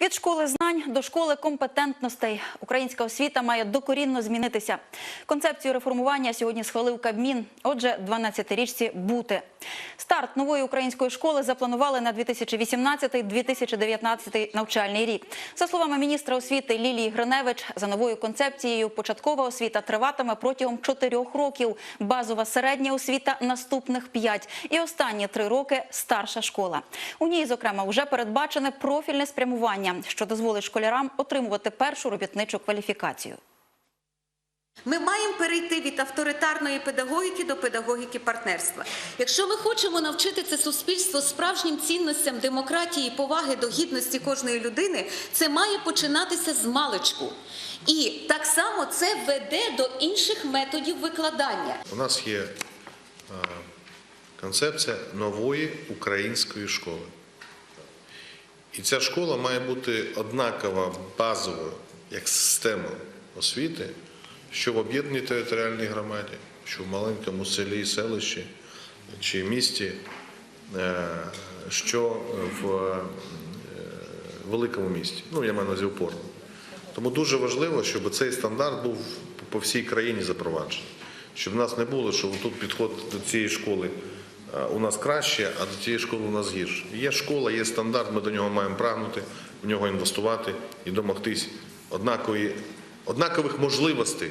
Від школи знань до школи компетентностей українська освіта має докорінно змінитися. Концепцію реформування сьогодні схвалив Кабмін. Отже, 12-річці бути. Старт нової української школи запланували на 2018-2019 навчальний рік. За словами міністра освіти Лілії Гриневич, за новою концепцією початкова освіта триватиме протягом чотирьох років, базова середня освіта наступних п'ять і останні три роки старша школа. У ній, зокрема, вже передбачене профільне спрямування, що дозволить школярам отримувати першу робітничу кваліфікацію. Ми маємо перейти від авторитарної педагогіки до педагогіки партнерства. Якщо ми хочемо навчити це суспільство справжнім цінностям демократії, поваги до гідності кожної людини, це має починатися з маличку. І так само це веде до інших методів викладання. У нас є е, концепція нової української школи. І ця школа має бути однаково базовою як система освіти, що в об'єднаній територіальній громаді, що в маленькому селі, селищі чи місті, е, що в е, великому місті. Ну, я маю на увазі опорному. Тому дуже важливо, щоб цей стандарт був по всій країні запроваджений. Щоб в нас не було, що тут підход до цієї школи у нас краще, а до цієї школи у нас гірше. Є школа, є стандарт, ми до нього маємо прагнути, в нього інвестувати і домогтись однакових можливостей